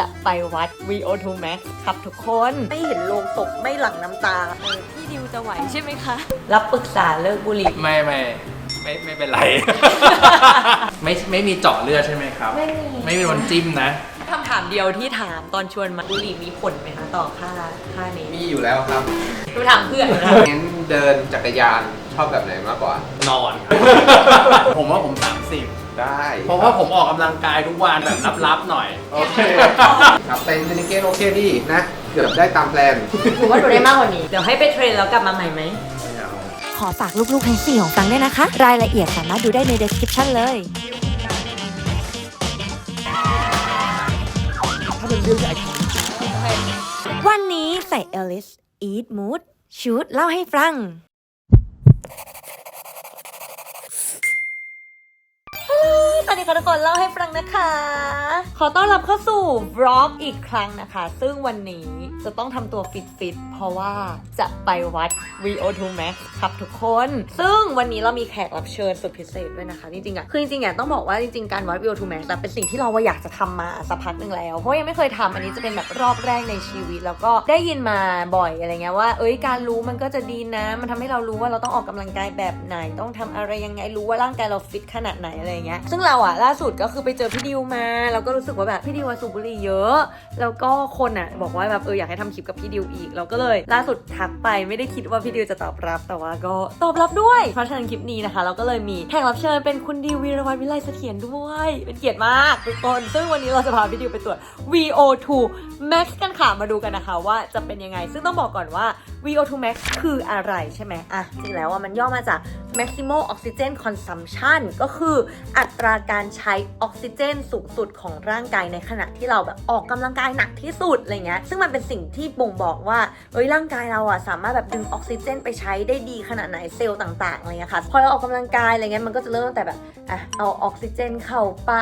จะไปวัด VO2 Max ครับทุกคน ไม่เห็นโลงศพไม่หลั่งน้ำตาเออพี่ดิวจะไหวใช่ไหมคะ รับปรึกษาเลิกบุหรี่ ไม่ไม่ไม่ไม่เป็นไร ไม่ไม่มีเจาะเลือดใช่ไหมครับ ไม่มี ไม่มีโดนจิ้มนะคำถามเดียวที่ถามตอนชวนมาบุหรี่มีผลไหมคะต่อค่าค่านี้มีอยู่แล้วครับดูถามเพื่อนนะงั้นเดินจักรยานชอบแบบไหนมากกว่านอนครับผมว่าผม30 ได้ เพราะว่าผมออกกำลังกายทุกวันแบบลับๆหน่อย โอเคครับแต่จริงๆเกณฑ์โอเคดีนะ เกือบได้ตามแพลน หนูว่าหนูได้มากกว่านี้ เดี๋ยวให้ไปเทรนแล้วกลับมาใหม่ไหมไม่เอาขอฝากลูกๆทั้งสี่ของฟังด้วยนะคะ รายละเอียดสามารถดูได้ใน description เลย วันนี้ใส่ Alice Eat Mood ชุดเล่าให้ฟัง Bye. สวัสดีค่ะทุกคนเล่าให้ฟังนะคะ ขอต้อนรับเข้าสู่บล็อกอีกครั้งนะคะ ซึ่งวันนี้จะต้องทำตัวฟิตๆเพราะว่าจะไปวัด VO2 Max ครับทุกคน ซึ่งวันนี้เรามีแขกรับเชิญสุดพิเศษด้วยนะคะ จริงๆอะคือจริงๆอะต้องบอกว่าจริงๆการวัด VO2 Max เป็นสิ่งที่เราอยากจะทำมาสักพักหนึ่งแล้ว เพราะยังไม่เคยทำอันนี้จะเป็นแบบรอบแรกในชีวิต แล้วก็ได้ยินมาบ่อยอะไรเงี้ยว่า เอ้ยการรู้มันก็จะดีนะ มันทำให้เรารู้ว่าเราต้องออกกำลังกายแบบไหน ต้องทำอะไรยังไงรู้ว่าร่างกายเราฟิตขนาดไหนอะไรเงี้ยซึ่งเราอะล่าสุดก็คือไปเจอพี่ดิวมาเราก็รู้สึกว่าแบบพี่ดิวสูบบุหรี่เยอะ แล้วก็คนอะบอกว่าแบบเอออยากให้ทำคลิปกับพี่ดิวอีก เราก็เลย ล่าสุดทักไปไม่ได้คิดว่าพี่ดิวจะตอบรับ แต่ว่าก็ตอบรับด้วย เพราะฉะนั้นคลิปนี้นะคะ เราก็เลยมีแขกรับเชิญเป็นคุณดิววีรวัฒน์วิไลเสถียรด้วย เป็นเกียรติมากทุกคนซึ่งวันนี้เราจะพาพี่ดิวไปตรวจ VO2 Max กันค่ะมาดูกันนะคะ ว่าจะเป็นยังไง ซึ่งต้องบอกก่อนว่า VO2 Max คืออะไรใช่ไหมอะจริงแล้วอะมันย่อมาจาก Maximal Oxygen Consumption ก็คืออัตราการใช้ออกซิเจนสูงสุดของร่างกายในขณะที่เราแบบออกกำลังกายหนักที่สุดอะไรเงี้ยซึ่งมันเป็นสิ่งที่บ่งบอกว่าเอ้ยร่างกายเราอะสามารถแบบดึงออกซิเจนไปใช้ได้ดีขนาดไหนเซลล์ต่างๆอะไรเงี้ยค่ะพอเราออกกำลังกายอะไรเงี้ยมันก็จะเริ่มตั้งแต่แบบอะเอาออกซิเจนเข้าไป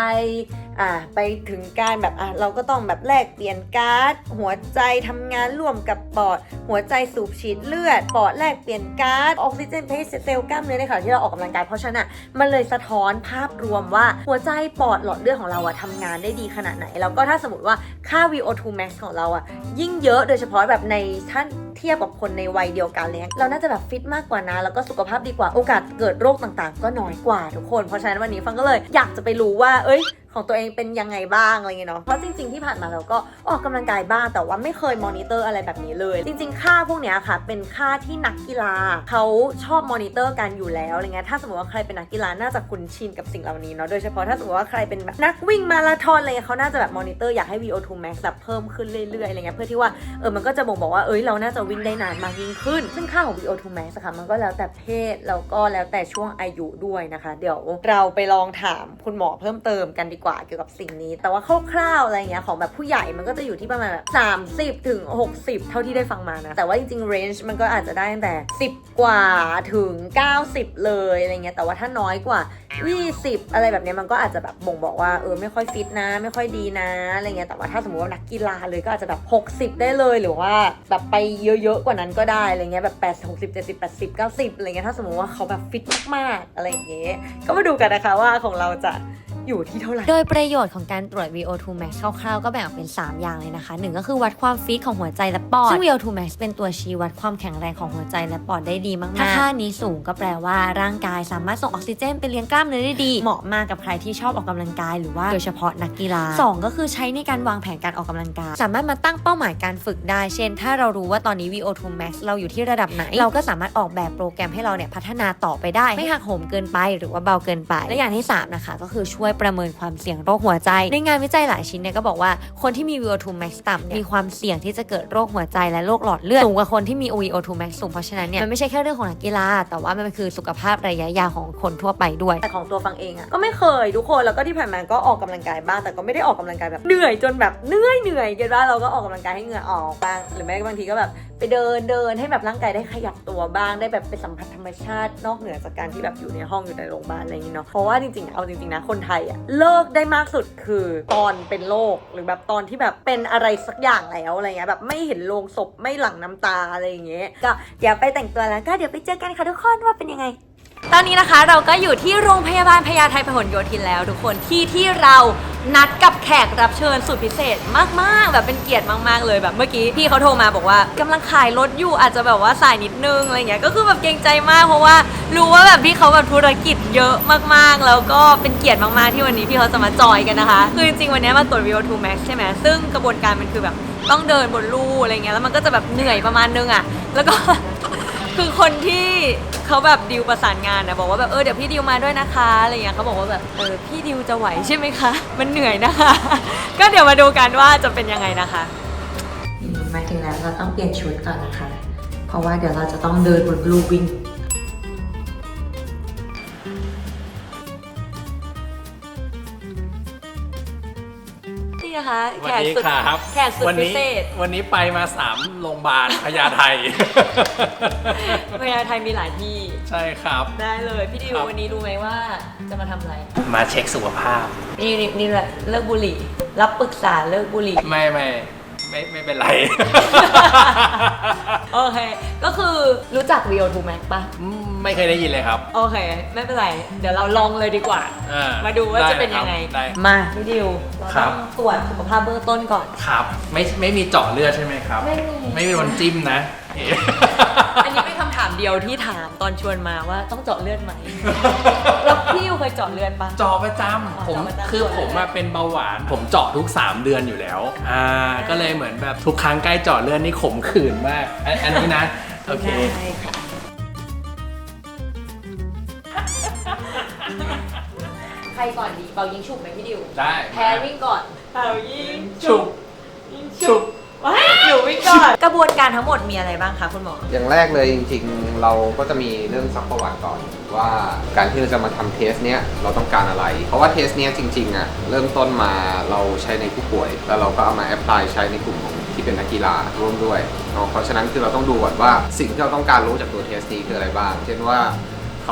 อะไปถึงการแบบอะเราก็ต้องแบบแลกเปลี่ยนก๊าซหัวใจทำงานร่วมกับปอด หัวใจสูบฉีดเลือดปอดแลกเปลี่ยนก๊าซออกซิเจนไปให้เซลล์กล้ามเนื้อในขณะที่เราออกกำลังกายเพราะฉะนั้นอะมันเลยสะท้อนภาพรวมว่าหัวใจปอดหลอดเลือดของเราอะทำงานได้ดีขนาดไหน แล้วก็ถ้าสมมติว่าค่า VO2 max ของเราอะยิ่งเยอะโดยเฉพาะแบบในท่านเทียบกับคนในวัยเดียวกันเลยเราน่าจะแบบฟิตมากกว่านะ แล้วก็สุขภาพดีกว่าโอกาสเกิดโรคต่างๆ ก็น้อยกว่าทุกคน เพราะฉะนั้นวันนี้ฟังก็เลยอยากจะไปรู้ว่า เอ้ย ของตัวเองเป็นยังไงบ้างอะไรเงี้ยเนาะ เพราะจริงๆที่ผ่านมาเราก็ออกกำลังกายบ้าง แต่ว่าไม่เคยมอนิเตอร์อะไรแบบนี้เลย จริง ๆ ค่าพวกเนี้ยค่ะ เป็นค่าที่นักกีฬาเขาชอบมอนิเตอร์กันอยู่แล้วอะไรเงี้ย ถ้าสมมติว่าใครเป็นนักกีฬาน่าจะคุ้นชินกับสิ่งเหล่านี้เนาะ โดยเฉพาะถ้าสมมติว่าใครเป็นแบบนักวิ่งมาราธอนอะไรเงี้ยเขาน่าจะแบบมอนิเตอร์อยากให้ VO2 max แบบเพิ่มขึ้นเรื่อยๆอะไรเงี้ย เพื่อที่ว่าเออ มันก็จะบ่งบอกว่า เอ้ย เราน่าจะวิ่งได้นานมากยิ่งขึ้น ซึ่งค่าของ VO2 max อะค่ะ มันก็แล้วแต่เพศ แล้วก็แล้วแต่ช่วงอายุด้วยนะคะ เดี๋ยวเราไปลองถามคุณหมอเพิ่มเติมกันดีกว่าเกี่ยวกับสิ่งนี้ แต่ว่าคร่าวๆอะไรเงี้ยของแบบผู้ใหญ่มันก็จะอยู่ที่ประมาณแบบ 30 ถึง 60 เท่าที่ได้ฟังมานะ แต่ว่าจริงๆ range มันก็อาจจะได้ตั้งแต่ 10 กว่าถึง 90 เลยอะไรเงี้ยแต่ว่าถ้าน้อยกว่า 20 อะไรแบบเนี้ยมันก็อาจจะแบบบ่งบอกว่าเออไม่ค่อยฟิตนะ ไม่ค่อยดีนะอะไรเงี้ยแต่ว่าถ้าสมมติว่านักกีฬาเลยก็อาจจะแบบ 60 ได้เลยหรือว่าแบบไปเยอะๆกว่านั้นก็ได้อะไรเงี้ยแบบ8 60 70 80 90อะไรเงี้ยถ้าสมมติว่าเขาแบบฟิตมากๆอะไรอย่างเงี้ยก็มาดูกันนะคะว่าของเราจะ อยู่ที่เท่าไหร่ โดยประโยชน์ของการตรวจ VO2 max คร่าวๆ ก็แบ่งออกเป็น 3 อย่างเลยนะคะหนึ่งก็คือวัดความฟิตของหัวใจและปอด ซึ่ง VO2 max เป็นตัวชี้วัดความแข็งแรงของหัวใจและปอดได้ดีมากๆ ถ้าค่านี้สูงก็แปลว่าร่างกายสามารถส่งออกซิเจนไปเลี้ยงกล้ามเนื้อได้ดี เหมาะมากกับใครที่ชอบออกกำลังกายหรือว่าโดยเฉพาะนักกีฬา 2 ก็คือใช้ในการวางแผนการออกกำลังกาย สามารถมาตั้งเป้าหมายการฝึกได้ เช่น ถ้าเรารู้ว่าตอนนี้ VO2 max เราอยู่ที่ระดับไหน เราก็สามารถออกแบบโปรแกรมให้เราเนี่ยพัฒนาต่อไปได้ ไม่หักโหมเกินไปหรือว่าเบาเกินไป และอย่างที่สามนะคะก็คือช่วยประเมินความเสี่ยงโรคหัวใจ ในงานวิจัยหลายชิ้นเนี่ยก็บอกว่าคนที่มี VO2 max ต่ำมีความเสี่ยงที่จะเกิดโรคหัวใจและโรคหลอดเลือดสูงกว่าคนที่มี VO2 max สูงเพราะฉะนั้นเนี่ยมันไม่ใช่แค่เรื่องของนักกีฬา แต่ว่ามันคือสุขภาพระยะยาวของคนทั่วไปด้วย แต่ของตัวฟังเองอะก็ไม่เคยทุกคนแล้วก็ที่ผ่านมาก็ออกกำลังกายบ้างแต่ก็ไม่ได้ออกกำลังกายแบบเหนื่อยจนแบบเหนื่อยเหนื่อยเก็ว่าเราก็ออกกำลังกายให้เหงื่อออกบ้างหรือไม่ก็บางทีก็แบบไปเดินเดินให้แบบร่างกายได้ขยับตัวบ้างได้แบบไปสัมผัสธรรมชาตินอกเหนือจากการที่แบบอยู่ในห้องอยู่ในโรงพยาบาลอะไรอย่างนี้เนาะเพราะว่าจริงๆเอาจริงๆนะคนไทยอะเลิกได้มากสุดคือตอนเป็นโรคหรือแบบตอนที่แบบเป็นอะไรสักอย่างแล้วอะไรเงี้ยแบบไม่เห็นโลงศพไม่หลั่งน้ำตาอะไรอย่างเงี้ยก็เดี๋ยวไปแต่งตัวแล้วก็เดี๋ยวไปเจอกันค่ะทุกคนว่าเป็นยังไงตอนนี้นะคะเราก็อยู่ที่โรงพยาบาลพญาไทพหลโยธินแล้ว ทุกคนที่ที่เรา นัดกับแขกรับเชิญสุดพิเศษมากๆ แบบเป็นเกียรติมากๆเลยแบบเมื่อกี้พี่เขาโทรมาบอกว่ากำลังขายรถอยู่อาจจะแบบว่าสายนิดนึงอะไรเงี้ยก็คือแบบเกรงใจมากเพราะว่ารู้ว่าแบบพี่เขาแบบธุรกิจเยอะมากๆ แล้วก็เป็นเกียรติมากๆที่วันนี้พี่เขาจะมาจอยกันนะคะคือจริงๆวันนี้มาตรวจ VO2 Max ใช่ไหมซึ่งกระบวนการมันคือแบบต้องเดินบนลู่อะไรเงี้ยแล้วมันก็จะแบบเหนื่อยประมาณนึงอะแล้วก็ คือคนที่เขาแบบดิวประสานงานนะบอกว่าแบบเออเดี๋ยวพี่ดิวมาด้วยนะคะอะไรเงี้ยเขาบอกว่าแบบเออพี่ดิวจะไหวใช่ไหมคะ มันเหนื่อยนะคะ ก็เดี๋ยวมาดูกันว่าจะเป็นยังไงนะคะ มาถึงแล้วเราต้องเปลี่ยนชุดก่อนนะคะ เพราะว่าเดี๋ยวเราจะต้องเดินบนบลูวิ่ง นี่นะคะสวัแขสกดีสุดครับแขกสุดวันพินี้เศษวันนี้ไปมาสามโรงพยาบาลพญาไท พญาไทยมีหลายที่ ใช่ครับ ได้เลย พี่ดิวครับ วันนี้รู้ไหมว่าจะมาทำอะไร มาเช็คสุขภาพ นี่นี่นี่แหละเลิกบุหรี่ รับปรึกษาเลิกบุหรี่ ไม่ไม่ไม่ไม่เป็นไร โอเค ก็คือรู้จัก VO2 Max ปะอืม ไม่เคยได้ยินเลยครับ โอเค ไม่เป็นไร เดี๋ยวเราลองเลยดีกว่าอ่ามาดูว่าจะเป็นยังไงได้ มาพี่ดิวเราครัต้บองตรวจสุขภาพเบื้องต้นก่อน ครับไม่ไม่มีเจาะเลือดใช่ไหมครับ ไม่มี ไม่มีวันจิ้มนะเอ๊ะอันนี้เป็นคำถามเดียวที่ถามตอนชวนมาว่าต้องเจาะเลือดไหม แล้วพี่ดิวเคยเจาะเลือดปะ เจาะประจอ๋อำผมเจาะประจำคือผมมาเป็นเบาหวาน ผมเจาะทุก 3 เดือนอยู่แล้ว อ่า ก็เลยเหมือนแบบทุกครั้งใกล้เจาะเลือดนี่ขมขื่นมากอันอันนี้นะ โอเค ได้ค่ะ รก่อนดีเป่ายิงฉุบไหมพี่ดิวได้แพ้วิ่งก่อน เป่ายิงฉุบยิงฉุบว้ายหนูวิ่งก่อน กระบวนการทั้งหมดมีอะไรบ้างคะคุณหมอ อย่างแรกเลยจริงๆ เราก็จะมีเรื่องซักประวัติก่อนว่าการที่เราจะมาทำเทสเนี้ยเราต้องการอะไร เพราะว่าเทสเนี้ยจริงๆอะเริ่มต้นมาเราใช้ในผู้ป่วย แล้วเราก็เอามาแอพพลายใช้ในกลุ่มของที่เป็นนักกีฬาร่วมด้วยเนาะเพราะฉะนั้นคือเราต้องดูก่อนว่าสิ่งที่เราต้องการรู้จากตัวเทสนี้คืออะไรบ้าง เช่นว่า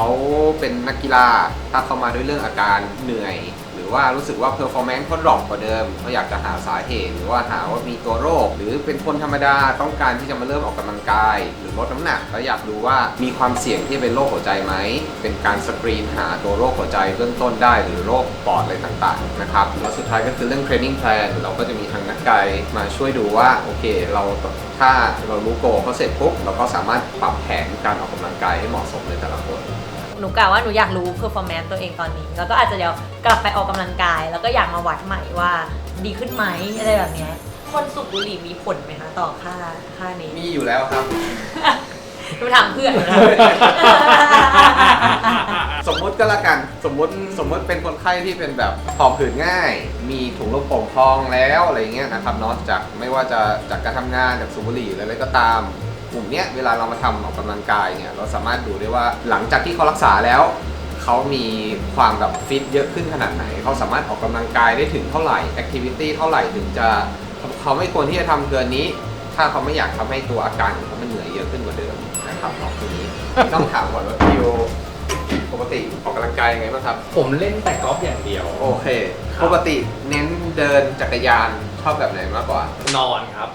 เขาเป็นนักกีฬาถ้าเขามาด้วยเรื่องอาการเหนื่อย หรือว่ารู้สึกว่าเพอร์ฟอร์แมนซ์เขาดรอปกว่าเดิมเขาอยากจะหาสาเหตุ หรือว่าหาว่ามีตัวโรค หรือเป็นคนธรรมดาต้องการที่จะมาเริ่มออกกำลังกาย หรือลดน้ำหนักแล้วอยากดูว่ามีความเสี่ยงที่เป็นโรคหัวใจไหมเป็นการสกรีนหาตัวโรคหัวใจเบื้องต้นได้ หรือโรคปอดอะไรต่างๆนะครับแล้วสุดท้ายก็คือเรื่อง training plan เราก็จะมีทางนักกายมาช่วยดูว่าโอเค เราถ้าเรารู้โกเขาเสร็จปุ๊บเราก็สามารถปรับแผนการออกกำลังกายให้เหมาะสมในแต่ละคน หนูกล่าวว่าหนูอยากรู้ performance ตัวเองตอนนี้ แล้วก็อาจจะเดี๋ยวกลับไปออกกำลังกาย แล้วก็อยากมาวัดใหม่ว่าดีขึ้นไหมอะไรแบบเนี้ยคนสูบบุหรี่มีผลไหมคะต่อค่าค่านี้มีอยู่แล้วครับ หนูถามเพื่อนนะสมมุติก็แล้วกัน สมมุติสมมุติเป็นคนไข้ที่เป็นแบบหอบหืดง่าย มีถุงลมโป่งพองแล้วอะไรเงี้ยนะครับเนาะจากไม่ว่าจะจากการทำงานจากสูบบุหรี่หรืออะไรก็ตาม กลุ่มเนี้ยเวลาเรามาทำออกกำลังกายเนี่ยเราสามารถดูได้ว่าหลังจากที่เขารักษาแล้วเขามีความแบบฟิตเยอะขึ้นขนาดไหน เขาสามารถออกกำลังกายได้ถึงเท่าไหร่แอคทิวิตี้เท่าไหร่ถึงจะเขาไม่ควรที่จะทำเกินนี้ ถ้าเขาไม่อยากทำให้ตัวอาการของเขามันเหนื่อยเยอะขึ้นกว่าเดิมนะครับเนาะทีนี้ต้องถามก่อนว่าพิวปกติออกกำลังกายยังไงบ้างครับ ผมเล่นแต่กอล์ฟอย่างเดียว โอเคครับปกติเน้นเดินจักรยาน ชอบแบบไหนมากกว่า นอนครับ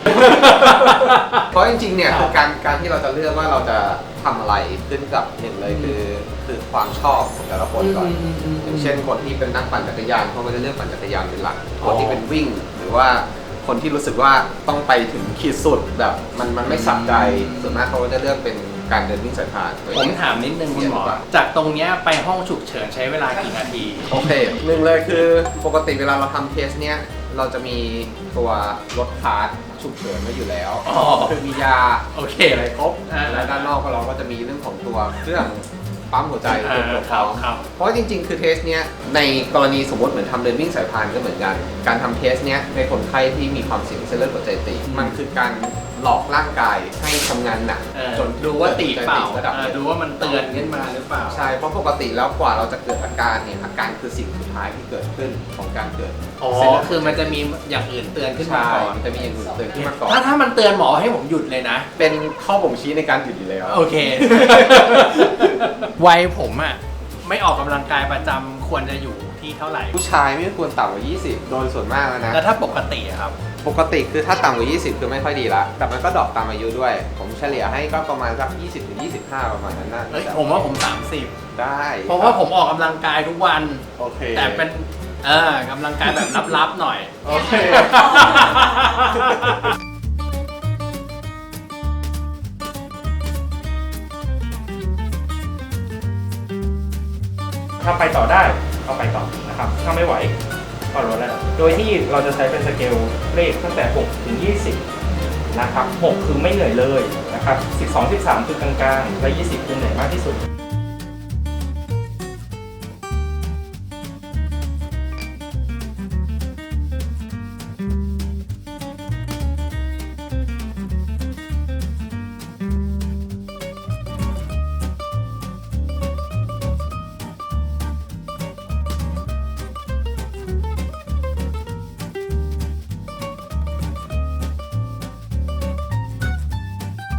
เพราะจริงๆ เนี่ยครับคือการการที่เราจะเลือกว่าเราจะทำอะไรขึ้นกับหนึ่งเลยคือคือความชอบของแต่ละคนก่อน อย่างเช่นคนที่เป็นนักปั่นจักรยานเขาก็จะเลือกปั่นจักรยานเป็นหลัก อ๋คอ นที่เป็นวิ่ง หรือว่าคนที่รู้สึกว่าต้องไปถึงขีดสุดแบบมันมันไม่สับใจส่วนมากเขาก็จะเลือกเป็นการเดินวิ่งสายพานผมถามนิดนึงคุณหมอ จากตรงเนี้ยไปห้องฉุกเฉินใช้เวลากี่นาที โอเคหนึ่งเลยคือปกติเวลาเราทำเทสเนี้ย เราจะมีตัวรถคาร์ดฉุกเฉินไว้อยู่แล้วอ๋อ คือมียาโอเค อะไรครบอ่า และด้านนอกก็เราก็จะมีเรื่องของตัวเครื่องปั๊มหัวใจอ่าเป็นตัวครับพร้อมครับ เพราะจริงๆ คือเทสเนี้ยในกรณีสมมติเหมือนทำเดินวิ่งสายพานก็เหมือนกัน การทำเทสเนี้ยในคนไข้ที่มีความเสี่ยงเส้นเลือดหัวใจตีบมันคือการ หลอกร่างกายให้ทำงานหนักเออจนดูว่าตีบเปล่าระดับเอหอนึ่งดูว่ามันเตือนขึ้นมาหรือเปล่า ใช่เพราะปกติแล้วกว่าเราจะเกิดอาการเนี่ยอาการคือสิ่งสุดท้ายที่เกิดขึ้นของการเกิดอ๋อ เส้นเลืดคือมันจะมีอย่างอื่นเตือนขึ้นมาใช่ก่อน มันจะมีอย่างอื่นเตือนขึ้นมาก่อนถ้าถ้ามันเตือนหมอให้ผมหยุดเลยนะ เป็นข้อบ่งชี้ในการหยุดอยู่แล้ว โอเค วัยผมอะ ไม่ออกกำลังกายประจำควรจะอยู่ที่เท่าไหร่ ผู้ชายไม่ควรต่ำกว่า 20 โดยส่วนมากแล้วนะ แล้วถ้าปกติอะครับ ปกติคือถ้าต่ำกว่า 20 คือไม่ค่อยดีละ แต่มันก็ดรอปตามอายุด้วย ผมเฉลี่ยให้ก็ประมาณสัก 20ถึง25 ประมาณนั้นน่าเอ้ยจะผมว่าผม 30 ได้ เพราะว่าผมออกกำลังกายทุกวัน โอเคแต่เป็นเออกำลังกายแบบลับๆหน่อย โอเค ถ้าไปต่อได้ก็ไปต่อนะครับ ถ้าไม่ไหว ก็ลดระดับโดยที่เราจะใช้เป็นสเกลเลขตั้งแต่ 6 ถึง 20 นะครับ 6 คือไม่เหนื่อยเลยนะครับ 12 13 คือกลางๆ และ 20 คือเหนื่อยมากที่สุด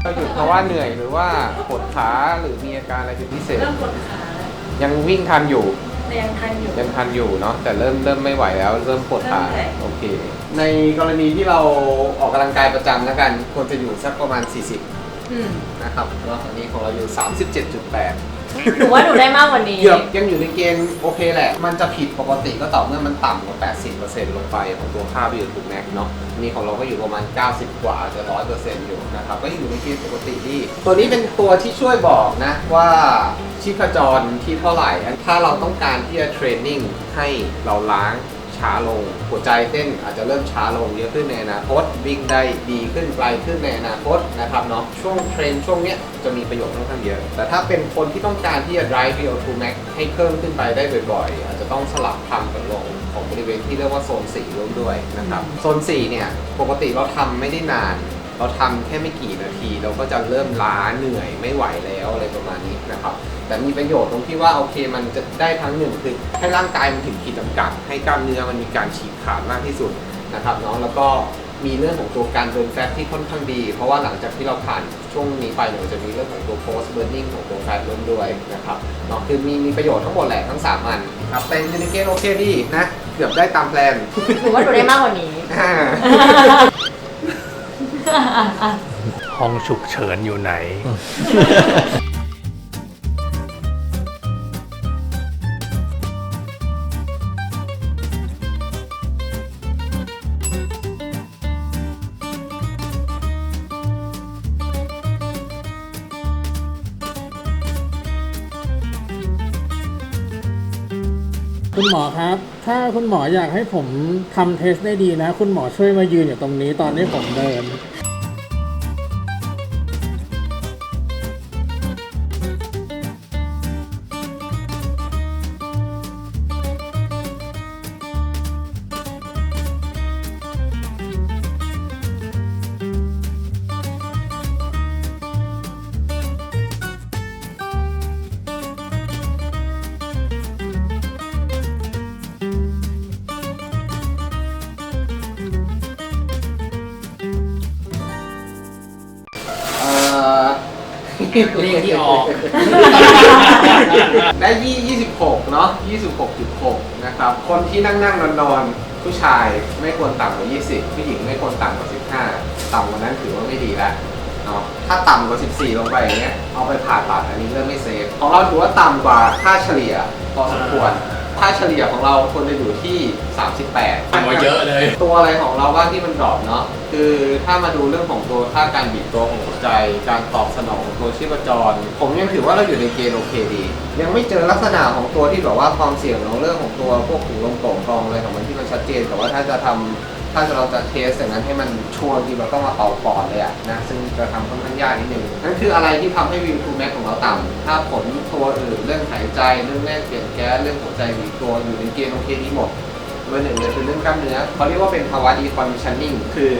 เราหยุดเพราะว่าเหนื่อยหรือว่าปวดขาหรือมีอาการอะไรเป็นพิเศษ เริ่มปวดขายังวิ่งทันอยู่ แต่ยังทันอยู่ ยังทันอยู่เนาะแต่เริ่มเริ่มไม่ไหวแล้ว เริ่มปวดขาเริ่มเหนื่อย โอเค ในกรณีที่เราออกกำลังกายประจำแล้วกันควรจะอยู่สักประมาณ 40 อืมนะครับแล้วตอนนี้ของเราอยู่ 37.8 หนูว่าหนูได้มากกว่านี้เกือบยังอยู่ในเกณฑ์โอเคแหละ มันจะผิดปกติก็ต่อเมื่อมันต่ำกว่า 80%ลงไปของตัวค่าวิวทูแม็กเนาะนี่ของเราก็อยู่ประมาณ 90 กว่าจะ 100%อยู่นะครับ ก็ยังอยู่ในเกณฑ์ปกติดี ตัวนี้เป็นตัวที่ช่วยบอกนะว่าชีพจรที่เท่าไหร่ ถ้าเราต้องการที่จะเทรนนิ่งให้เราล้าง ช้าลง หัวใจเต้นอาจจะเริ่มช้าลงเยอะขึ้นในอนาคตวิ่งได้ดีขึ้นไกลขึ้นในอนาคตนะครับเนาะช่วงเทรนช่วงเนี้ยจะมีประโยชน์ค่อนข้างเยอะ แต่ถ้าเป็นคนที่ต้องการที่จะ drive VO2 max ให้เพิ่มขึ้นไปได้บ่อยๆ อาจจะต้องสลับทำกับลงของบริเวณที่เรียกว่าโซน4ร่วมด้วยนะครับโซน4เนี่ยปกติเราทำไม่ได้นานเราทำแค่ไม่กี่นาที เราก็จะเริ่มล้าเหนื่อยไม่ไหวแล้วอะไรประมาณนี้นะครับ แต่มีประโยชน์ตรงที่ว่าโอเคมันจะได้ทั้งหนึ่งคือให้ร่างกายมันถึงขีดจำกัด ให้กล้ามเนื้อมันมีการฉีกขาดมากที่สุดนะครับเนาะแล้วก็มีเรื่องของตัวการเบิร์นแฟตที่ค่อนข้างดี เพราะว่าหลังจากที่เราผ่านช่วงนี้ไปเนี่ยมันจะมีเรื่องของตัว post burning ของตัวแฟตร่วมด้วยนะครับเนาะคือมีมีประโยชน์ทั้งหมดแหละทั้ง 3 อันครับเป็นยูนิเกนโอเคดีนะ เกือบได้ตามแพลนหนูว่าหนูได้มากกว่านี้ อ่าห้องฉุกเฉินอยู่ไหน คุณหมอครับ ถ้าคุณหมออยากให้ผมทำเทสได้ดีนะ คุณหมอช่วยมายืนอยู่ตรงนี้ตอนที่ผมเดิน เรียกที่ออกได้ยี่ยี่สิบหกเนาะยี่สิบหกจุดหกนะครับ คนที่นั่งนั่งนอนนอนๆผู้ชายไม่ควรต่ำกว่า 20 ผู้หญิงไม่ควรต่ำกว่า 15 ต่ำกว่านั้นถือว่าไม่ดีแล้วเนาะถ้าต่ำกว่า 14 ลงไปอย่างเงี้ยเอาไปผ่าตัดอันนี้เริ่มไม่เซฟของเราถือว่าต่ำกว่าค่าเฉลี่ยพอสมควรค่าเฉลี่ยของเราควรจะอยู่ที่ 38ต่ำกว่าเยอะเลย ตัวอะไรของเราบ้างที่มันดรอปเนาะ คือถ้ามาดูเรื่องของตัวค่าการบีบตัวของหัวใจ การตอบสนองของตัวชีพจร ผมยังถือว่าเราอยู่ในเกณฑ์โอเคดี ยังไม่เจอลักษณะของตัวที่แบบว่าความเสี่ยงของเรื่องของตัวพวกถุงลมโป่งพองอะไรของมันที่มันชัดเจน แต่ว่าถ้าจะทำถ้าจะเราจะเทสอย่างนั้นให้มันชัวร์จริงเราต้องมาเป่าปอดเลยอะนะซึ่งจะทำค่อนข้างยากนิดนึงนั่นคืออะไรที่ทำให้วิวทูแม็กของเราต่ำถ้าผลตัวอื่นเรื่องหายใจเรื่องแรกเปลี่ยนแก๊สเรื่องหัวใจบีบตัวอยู่ในเกณฑ์โอเคดีหมด เบอร์หนึ่งเลยคือเรื่องกล้ามเนื้อเขาเรียกว่าเป็นภาวะ deconditioning คือ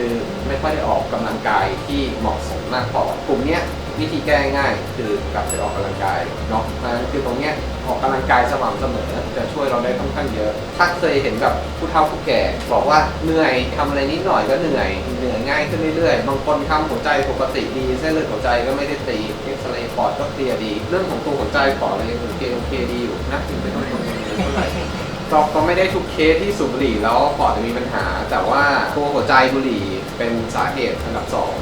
ไม่ค่อยได้ออกกำลังกายที่เหมาะสมมากพอกลุ่มเนี้ยวิธีแก้ง่ายคือกลับไปออกกำลังกายเนาะเพราะฉะนั้นคือตรงเนี้ยออกกำลังกายสม่ำเสมอจะช่วยเราได้ค่อนข้างเยอะ ถ้าเคยเห็นแบบผู้เฒ่าผู้แก่บอกว่าเหนื่อยทำอะไรนิดหน่อยก็เหนื่อยเหนื่อยง่ายขึ้นเรื่อยๆ บางคนทำหัวใจปกติดีเส้นเลือดหัวใจก็ไม่ได้ตีเอ็กซเรย์ปอดก็เคลียร์ดี เรื่องของตัวหัวใจปอดอะไรยังโอเคโอเคดีอยู่นะถึงไม่ต้องกังวลเท่าไหร่ ก็ก็ไม่ได้ทุกเคสที่สูบบุหรี่แล้วปอดจะมีปัญหา แต่ว่าตัวหัวใจบุหรี่เป็นสาเหตุอันดับสอง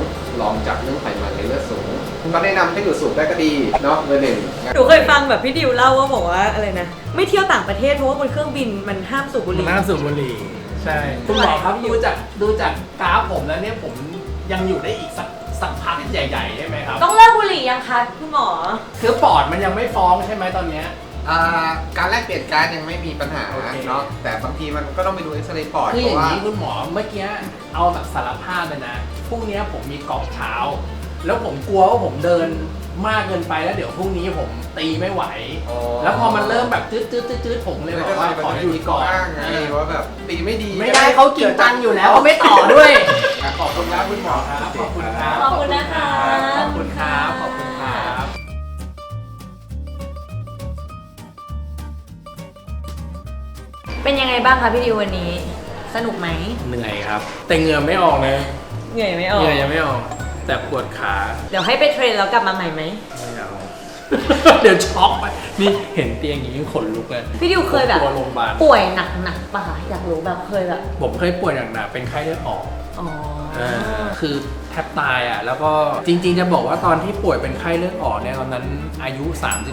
รองจากเรื่องไขมันในเลือดสูงก็แนะนำให้ดูดสูบได้ก็ดีเนาะเบอร์หนึ่งหนูเคยฟังแบบพี่ดิวเล่าว่าบอกว่าอะไรนะ ไม่เที่ยวต่างประเทศเพราะว่าบนเครื่องบินมันห้ามสูบบุหรี่น่าสูบบุหรี่ใช่คุณหมอครับดูจากดูจากกราฟผมแล้วเนี่ยผมยังอยู่ได้อีกสักสักพักใหญ่ๆได้ไหมครับต้องเลิกบุหรี่ยังคะคุณหมอคือปอดมันยังไม่ฟ้องใช่ไหมตอนเนี้ย อ่าการแลกเปลี่ยนการดยังไม่มีปัญหาโอเค เนาะแต่บางทีมันก็ต้องไปดูเอ็กซเรย์ปอดคือเพอย่างราะว่า นี้คุณหมอเมื่อกี้เอาแบบสารภาพเลยนะพรุ่งนี้ผมมีกองเช้า แล้วผมกลัวว่าผมเดินมากเกินไปแล้วเดี๋ยวพรุ่งนี้ผมตีไม่ไหวอ๋อแล้วพอมันเริ่มแบบจืดจืดจืดจืดผมเลยบอกว่าขอหยุดก่อนอ้างไงว่าแบบตีไม่ดีไม่ได้เขากินตังค์อยู่แล้วเขาไม่ต่อด้วย ขอบคุณครับคุณหมอครับขอบคุณครับขอบคุณนะคะ ขอบคุณครับขอบคุณครับ เป็นยังไงบ้างคะพี่ดิววันนี้ สนุกไหมเหนื่อยครับ แต่เหงื่อไม่ออกนะเหนื่อยไม่ออเหก งื่อยังไม่ออก แต่ปวดขาเดี๋ยวให้ไปเทรนแล้วกลับมาใหม่ไหม ไม่เอา เดี๋ยวช็อกไปนี่เห็นเตียงอย่างนี้ขนลุกเลยพี่ดิวเคยแบบ กลัวโรงพยาบาลป่วยหนักๆป่ะคะอยากรู้แบบเคยแบบ ผมเคยป่วยหนักๆเป็นไข้เลือดออก อ๋ออ่าคือ แทบตายอะแล้วก็จริง ๆ จะบอกว่าตอนที่ป่วยเป็นไข้เลือดออกเนี่ยตอนนั้นอายุ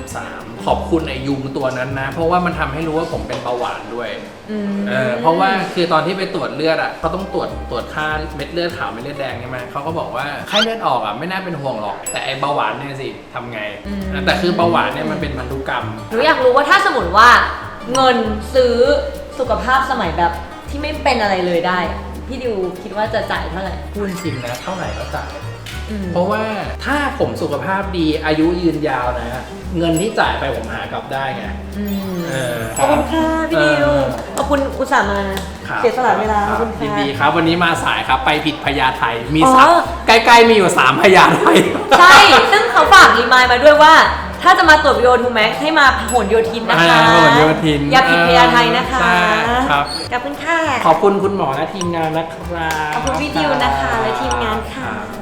33 ขอบคุณไอยุงตัวนั้นนะ เพราะว่ามันทำให้รู้ว่าผมเป็นเบาหวานด้วยอืมเออเพราะว่าคือตอนที่ไปตรวจเลือดอะเขาต้องตรวจตรวจค่าเม็ดเลือดขาวเม็ดเลือดแดงใช่ไหมเขาก็บอกว่าไข้เลือดออกอะไม่น่าเป็นห่วงหรอก แต่ไอเบาหวานเนี่ยสิทำไงอะแต่คือเบาหวานเนี่ยมันเป็นพันธุกรรม หนูอยากรู้ว่าถ้าสมมติว่าเงินซื้อสุขภาพสมัยแบบที่ไม่เป็นอะไรเลยได้อะ พี่ดิวคิดว่าจะจ่ายเท่าไหร่ พูดจริงนะเท่าไหร่ก็จ่าย อืมเพราะว่าถ้าผมสุขภาพดีอายุยืนยาวนะ เงินที่จ่ายไปผมหากลับได้ไงอืมเออขอบคุณค่ะพี่ดิวเออขอบคุณอุตส่าห์มา ครับเสียสละเวลาขรัอบคุณยินค่ะ ดีครับ วันนี้มาสายครับไปผิดพญาไทมีอ๋อ สามใกล้ๆมีอยู่สามพญาไท ใช่ ซึ่งเขาฝากรีมายมาด้วยว่า ถ้าจะมาตรวจวิโอทูแม็กให้มาผลโยธินนะคะอ่าพหลโยธินอย่าผิดพญาไทยนะคะใช่ครับ ขอบคุณค่ะ ขอบคุณคุณหมอและทีมงานนะครับ ขอบคุณพี่ดิวนะคะและทีมงานค่ะรับ